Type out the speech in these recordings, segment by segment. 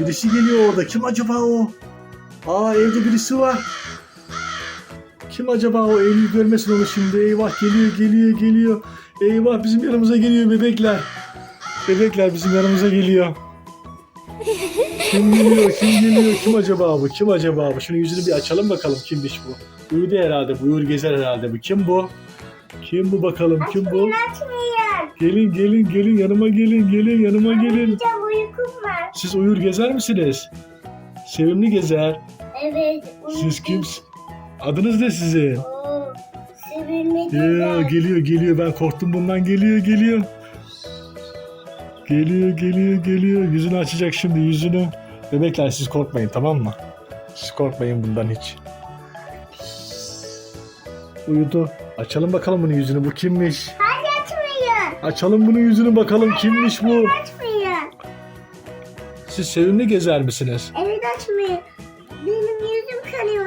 Birisi geliyor orada. Kim acaba o? Aa evde birisi var. Kim acaba o? Eylül görmesin onu şimdi. Eyvah geliyor geliyor geliyor. Eyvah bizim yanımıza geliyor bebekler. Bebekler bizim yanımıza geliyor. Kim geliyor? Kim geliyor? Kim acaba bu? Kim acaba bu? Şunun yüzünü bir açalım bakalım kimmiş bu. Uyudu herhalde bu. Uyur gezer herhalde bu. Kim bu? Kim bu bakalım? Kim bu? Açmayın. Gelin gelin gelin yanıma gelin gelin yanıma gelin. Uyuyacağım uykum var. Siz uyur gezer misiniz? Sevimli gezer. Evet. Siz kimsiniz? Adınız ne sizin? Oo, Sevilme Ya, güzel. geliyor geliyor ben korktum bundan geliyor geliyor. Geliyor geliyor geliyor. Yüzünü açacak şimdi yüzünü. Bebekler siz korkmayın tamam mı? Siz korkmayın bundan hiç. Uyudu. Açalım bakalım bunun yüzünü. Bu kimmiş? Açalım bunun yüzünü bakalım kimmiş bu? Açmayın. Siz sevimli gezer misiniz? Evet açmayın. Benim yüzüm kanıyor.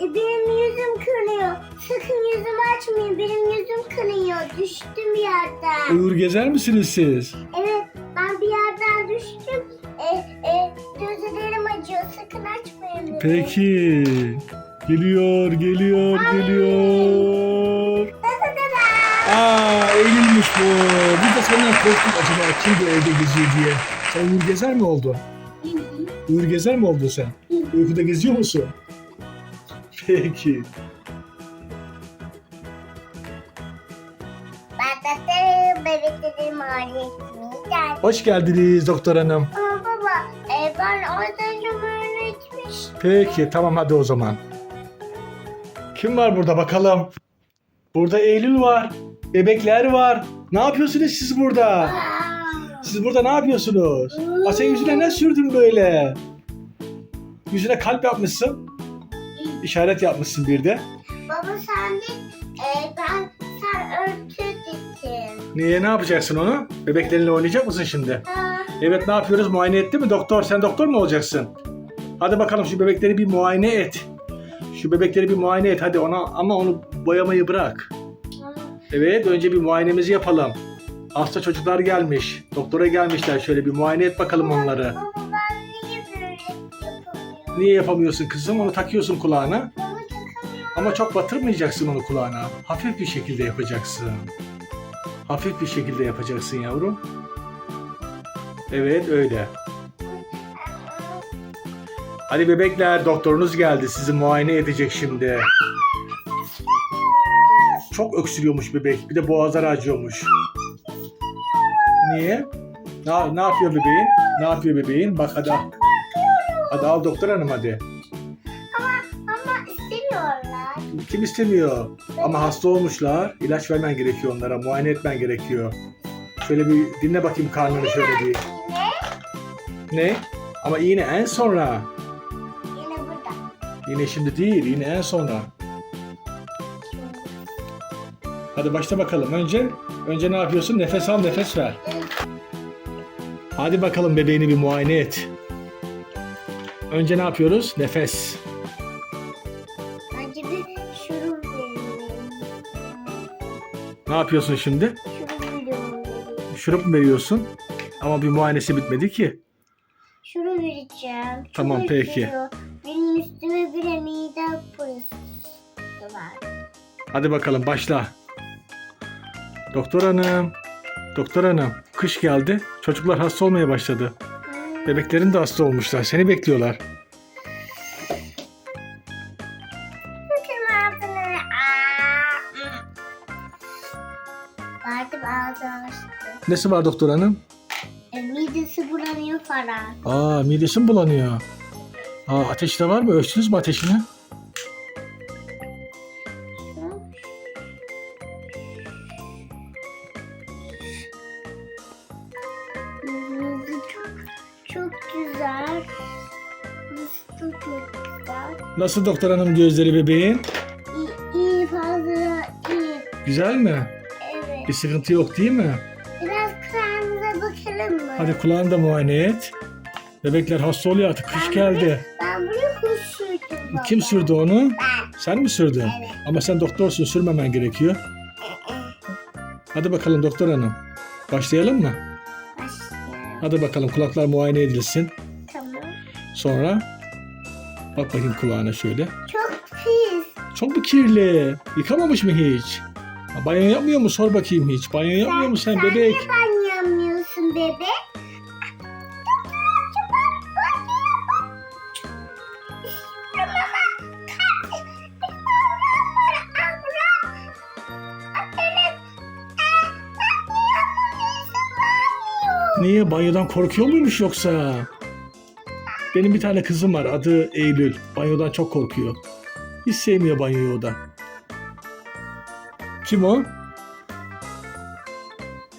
E, benim yüzüm kanıyor. Sakın yüzümü açmayın. Benim yüzüm kanıyor. Düştüm bir yerden. Uyur gezer misiniz siz? Evet ben bir yerden düştüm. E, e, gözlerim acıyor. Sakın açmayın. beni. Peki. Geliyor, geliyor, geliyor. Aa, Eylül'müş bu. Biz de senden korktuk acaba kim bu evde geziyor diye. Sen uyur gezer mi oldun? Uyur gezer mi oldun sen? Uykuda geziyor musun? Peki. Patlatırım. Hoş geldiniz doktor hanım. Baba e, ben az önce öğretmiştim. Peki, tamam hadi o zaman. Kim var burada bakalım? Burada Eylül var. Bebekler var. Ne yapıyorsunuz siz burada? Siz burada ne yapıyorsunuz? Aa, sen yüzüne ne sürdün böyle? Yüzüne kalp yapmışsın. İşaret yapmışsın bir de. Baba sen de e, ben sen örtü diktin. Niye ne yapacaksın onu? Bebeklerinle oynayacak mısın şimdi? Ha, Evet ne yapıyoruz? Muayene etti mi doktor? Sen doktor mu olacaksın? Hadi bakalım şu bebekleri bir muayene et. Şu bebekleri bir muayene et hadi ona ama onu boyamayı bırak. Evet önce bir muayenemizi yapalım. Hasta çocuklar gelmiş. Doktora gelmişler. Şöyle bir muayene et bakalım onları. Baba ben niye böyle yapamıyorum? Niye yapamıyorsun kızım? Onu takıyorsun kulağına. Baba takamıyorum. Ama çok batırmayacaksın onu kulağına. Hafif bir şekilde yapacaksın. Hafif bir şekilde yapacaksın yavrum. Evet öyle. Hadi bebekler doktorunuz geldi. Sizi muayene edecek şimdi. Çok öksürüyormuş bebek. Bir de boğazları acıyormuş. Niye? Ne, ne yapıyor bebeğin? Ne yapıyor bebeğin? Bak hadi al. Hadi al doktor hanım hadi. Ama, ama istemiyorlar. Kim istemiyor? Ama hasta olmuşlar. İlaç vermen gerekiyor onlara. Muayene etmen gerekiyor. Şöyle bir dinle bakayım karnını şöyle bir. Yine, Ne? Ama yine en sonra. yine burada. Yine şimdi değil. Yine en sonra. Hadi başla bakalım. Önce önce ne yapıyorsun? Nefes al, nefes ver. Hadi bakalım bebeğini bir muayene et. Önce ne yapıyoruz? Nefes. Bence bir şurup verelim. Ne yapıyorsun şimdi? Şurup veriyorum. Şurup mu veriyorsun? Ama bir muayenesi bitmedi ki. Şurup vereceğim. Çok Tamam, peki. öksürüyor. Benim üstüme bir de mide pırısı var. Hadi bakalım başla. Doktor hanım. Doktor hanım. Kış geldi. Çocuklar hasta olmaya başladı. Bebeklerin de hasta olmuşlar. Seni bekliyorlar. Vardım ağzı. Nesi var doktor hanım? E, midesi bulanıyor falan. Aa midesi mi bulanıyor? Aa ateşi de var mı? Ölçtünüz mü ateşini? Nasıl doktor hanım gözleri bebeğin? İyi, iyi fazla iyi. Güzel mi? Evet. Bir sıkıntı yok değil mi? Biraz kulağınıza bakalım mı? Hadi kulağını da muayene et. Bebekler hasta oluyor artık. Kış geldi. Ben buraya kuş sürdüm baba. Kim sürdü onu? Ben. Sen mi sürdün? Evet. Ama sen doktorsun sürmemen gerekiyor. Hadi bakalım doktor hanım. Başlayalım mı? Başlayalım. Hadi bakalım kulaklar muayene edilsin. Sonra bak bakayım kulağına şöyle. Çok pis. Çok mu kirli? Yıkamamış mı hiç? Ha, Banyo yapmıyor mu? Sor bakayım hiç. Banyo yapmıyor mu sen bebek? Sen banyo bebek? Niye? Banyodan korkuyor muymuş yoksa? Benim bir tane kızım var. Adı Eylül. Banyodan çok korkuyor. Hiç sevmiyor banyoyu o da. Kim o?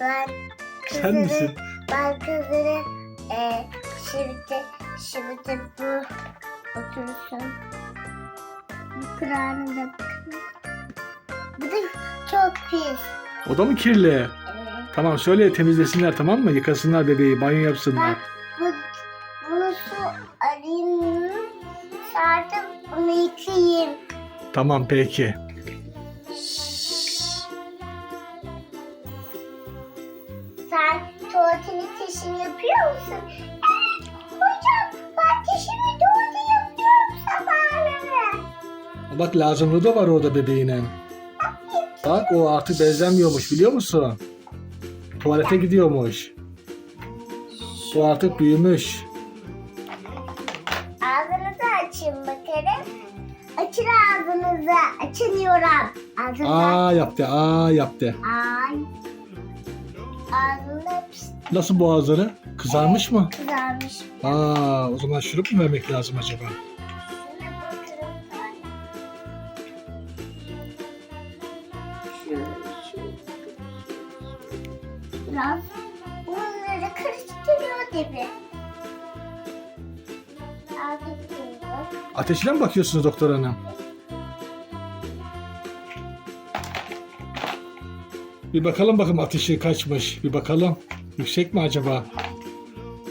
Ben Sen kızları- misin? Ben kızları e, şimdi şimdi bu otursun. Bu Kur'an'ı da bakın. Bu da çok pis. O da mı kirli? Evet. Tamam söyle temizlesinler tamam mı? Yıkasınlar bebeği. Banyo yapsınlar. Ben Tamam peki. Sen tuvaletini teşini yapıyor musun? Evet hocam ben teşimi doğru yapıyorum sabahları. Bak lazımlığı da var orada bebeğinin. Bak o artık bezlenmiyormuş biliyor musun? Tuvalete gidiyormuş. O artık büyümüş. Aa yaptı, aa yaptı. Ay. Nasıl boğazları? Kızarmış mı? kızarmış. Aa o zaman şurup mu vermek lazım acaba? Şuna bakalım tane. Şöyle, şöyle. Biraz bunları karıştırıyor gibi. Ağzını Ateşine mi bakıyorsunuz doktor hanım? Bir bakalım bakalım ateşi kaçmış. Bir bakalım. Yüksek mi acaba?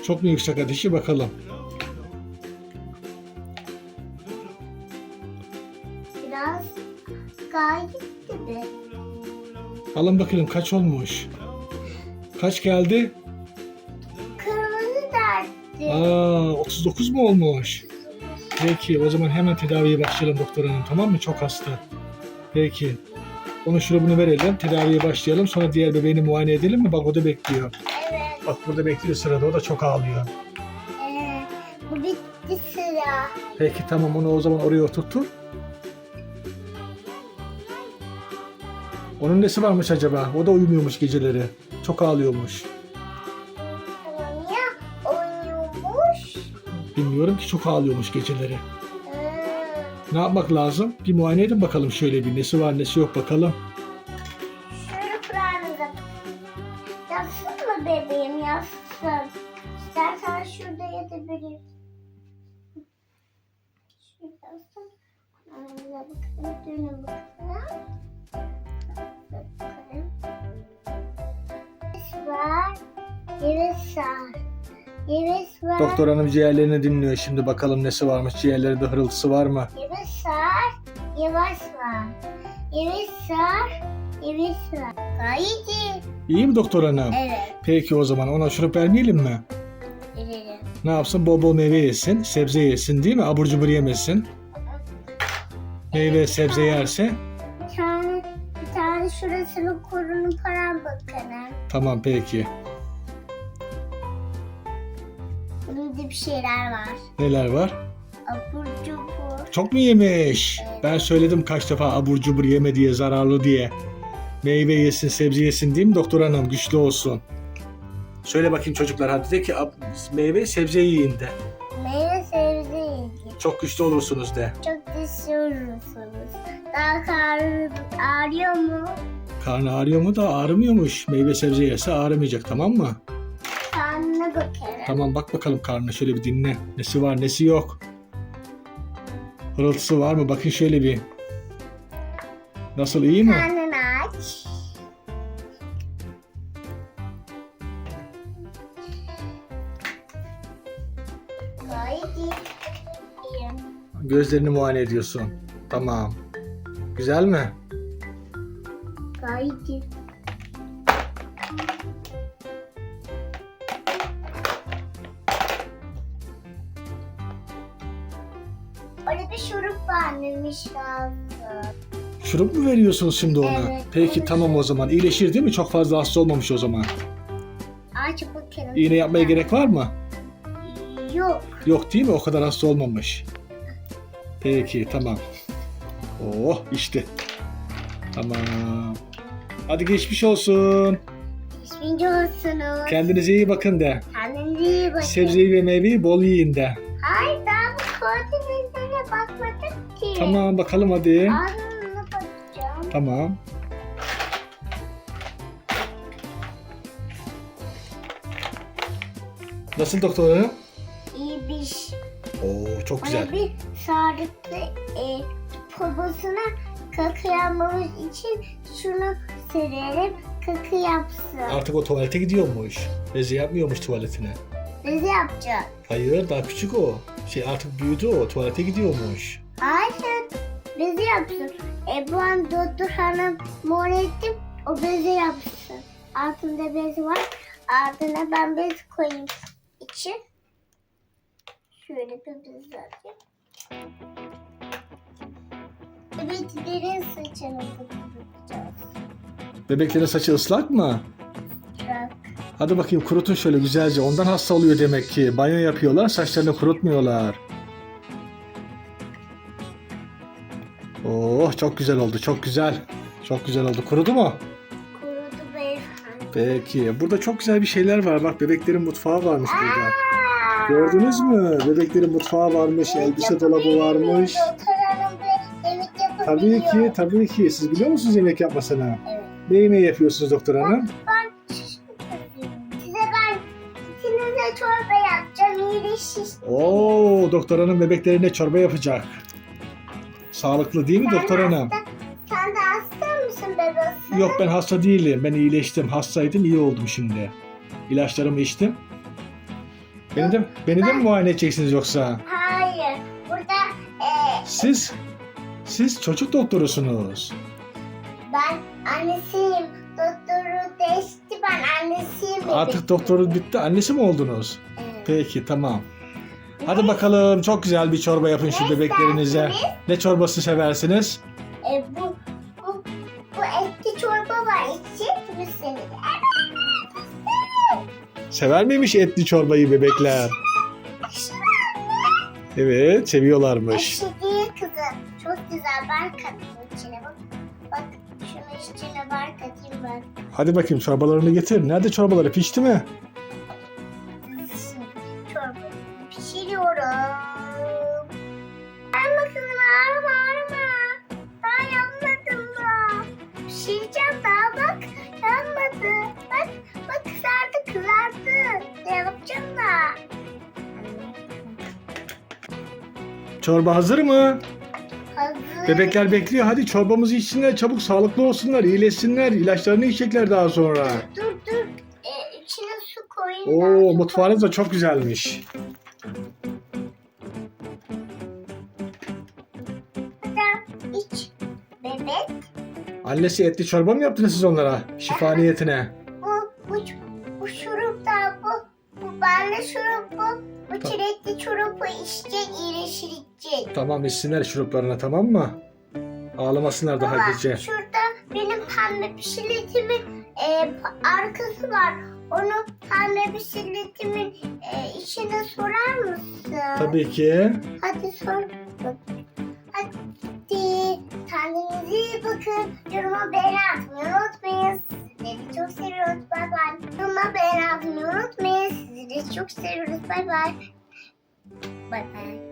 Çok mu yüksek ateşi bakalım. Biraz gayet gibi. Alın bakalım kaç olmuş. Kaç geldi? Kırmızı derdi. Aa 39 mu olmuş? Peki o zaman hemen tedaviye başlayalım doktor hanım tamam mı? Çok hasta. Peki. Onun şurubunu verelim. Tedaviye başlayalım. Sonra diğer bebeğini muayene edelim mi? Bak o da bekliyor. Evet. Bak burada bekliyor sırada. O da çok ağlıyor. Ee, bu bitti sıra. Peki tamam onu o zaman oraya oturttur. Onun nesi varmış acaba? O da uyumuyormuş geceleri. Çok ağlıyormuş. Ya oynuyormuş. Bilmiyorum ki çok ağlıyormuş geceleri. Ne yapmak lazım? Bir muayene edin bakalım şöyle bir. Nesi var nesi yok bakalım. şöyle yatsın mı bebeğim yatsın. İstersen şurada yatabilir. Şurada yatsın. Kur'an'ıza bakalım. Dönün bakalım. Bakalım. Yes var. Evet sar. Evet var. Doktor hanım ciğerlerini dinliyor şimdi bakalım nesi varmış. Ciğerlerinde hırıltısı var mı? Yavaş sar, yavaş var. Yavaş sar, yavaş var. Gayet iyi. İyi mi doktor hanım? Evet, Peki o zaman ona şurup vermeyelim mi? verelim. Ne yapsın? Bol bol meyve yesin, sebze yesin değil mi? Abur cubur yemesin. Meyve sebze yerse Bir tane, bir tane şurasının korunun param bakalım. tamam peki. Şeyler var. Neler var? Abur cubur. Çok mu yemiş? Ben söyledim kaç defa abur cubur yeme diye zararlı diye. Meyve yesin, sebze yesin değil mi doktor hanım? Güçlü olsun. Söyle bakayım çocuklar hadi de ki meyve sebze yiyin de. Meyve sebze yedi. Çok güçlü olursunuz de. Çok düşürürsünüz. Daha karnınız ağrıyor mu? Karnı ağrıyor mu da ağrımıyormuş. Meyve sebze yerse ağrımayacak tamam mı? Bakalım. Tamam bak bakalım karnına şöyle bir dinle. Nesi var nesi yok. Hırıltısı var mı? Bakın şöyle bir. Nasıl iyi mi? Karnını aç. Gözlerini muayene ediyorsun. Tamam. Güzel mi? Gayet Bir şurup vermemiş lazım. Şurup mu veriyorsunuz şimdi ona? Evet, Peki tamam o zaman. İyileşir değil mi? Çok fazla hasta olmamış o zaman. Aç bakalım. İğne yapmaya gerek var mı? Yok. Yok değil mi? O kadar hasta olmamış. Peki tamam. Oh işte. Tamam. Hadi geçmiş olsun. İsminci olsunuz. Kendinize iyi bakın de. Kendinize iyi bakın. Sebzeyi ve meyveyi bol yiyin de. Hayır bakmadık ki. Tamam bakalım hadi. Ağzına bakacağım. Tamam. Nasıl doktor hanım? İyi bir. Oo çok güzel. Ona bir sağlıklı e, babasına kaka yapmamız için şunu sürelim kaka yapsın. Artık o tuvalete gidiyormuş. Beze yapmıyormuş tuvaletine. Biz yapacağız. Hayır daha küçük o. Şey artık büyüdü o. Tuvalete gidiyormuş. Hayır. Bezi yapsın. E bu an doktor hanım ettim. O bezi yapsın. Altında bezi var. Altına ben bez koyayım için. Şöyle bir bez alayım. Evet derin saçını kurutacağız. Bebeklerin saçı ıslak mı? Bak. Hadi bakayım kurutun şöyle güzelce. Ondan hasta oluyor demek ki. Banyo yapıyorlar, saçlarını kurutmuyorlar. Oh çok güzel oldu, çok güzel. Çok güzel oldu. Kurudu mu? Kurudu beyefendi. Peki. Burada çok güzel bir şeyler var. Bak bebeklerin mutfağı varmış burada. Gördünüz mü? Bebeklerin mutfağı varmış, elbise dolabı varmış. Tabii ki, tabii ki. Siz biliyor musunuz yemek yapmasını? Evet. Ne yemeği yapıyorsunuz doktor hanım? Oo, doktor hanım bebeklerine çorba yapacak. Sağlıklı değil mi Sen doktor hanım? hasta- Sen de hasta mısın bebeğim? Yok ben hasta değilim. Ben iyileştim. Hastaydım iyi oldum şimdi. İlaçlarımı içtim. Beni de, beni de mi muayene edeceksiniz yoksa? Hayır. Burada e, Siz, siz çocuk doktorusunuz. ben annesiyim. Doktoru değişti ben annesiyim. Artık doktorun bitti. Annesi mi oldunuz? Evet. Peki tamam. Hadi bakalım çok güzel bir çorba yapın şu bebeklerinize. Ne çorbası seversiniz? E, bu, bu, bu etli çorba var. İçecek misiniz? Evet. Sever miymiş etli çorbayı bebekler? Evet seviyorlarmış. Ekşi değil kızım. Çok güzel. Ben kattım içine. Bak, bak şunu içine ben katayım ben. Hadi bakayım çorbalarını getir. Nerede çorbaları pişti mi? Çorba pişiriyorum. Ağrıma kızım ağrıma ağrıma. Daha yanmadım da. Pişireceğim daha bak. Yanmadı. Bak bak kızardı kızardı. Yapacağım da. Çorba hazır mı? Hazır. Bebekler bekliyor. Hadi çorbamızı içsinler. Çabuk sağlıklı olsunlar. iyileşsinler. İlaçlarını içecekler daha sonra. Dur dur. Ee, içine su koyayım. Oo mutfağınız da çok güzelmiş. Annesi etli çorba mı yaptınız siz onlara? Şifa niyetine. Bu, bu, bu şurup da bu. Bu benle şurup bu. Bu Ta- çilekli şurupu içecek, iyileşir içecek. Tamam içsinler şuruplarına tamam mı? Ağlamasınlar daha Baba, gece. şurada benim pembe bisikletimin e, arkası var. Onu pembe bisikletimin e, içine sorar mısın? Tabii ki. Hadi sor. Hadi. Kendinize iyi bakın. Yoruma beğeni atmayı unutmayın. Sizleri çok seviyoruz. Bay bay. Yoruma beğeni atmayı unutmayın. Sizleri çok seviyoruz. Bay bay. Bay bay.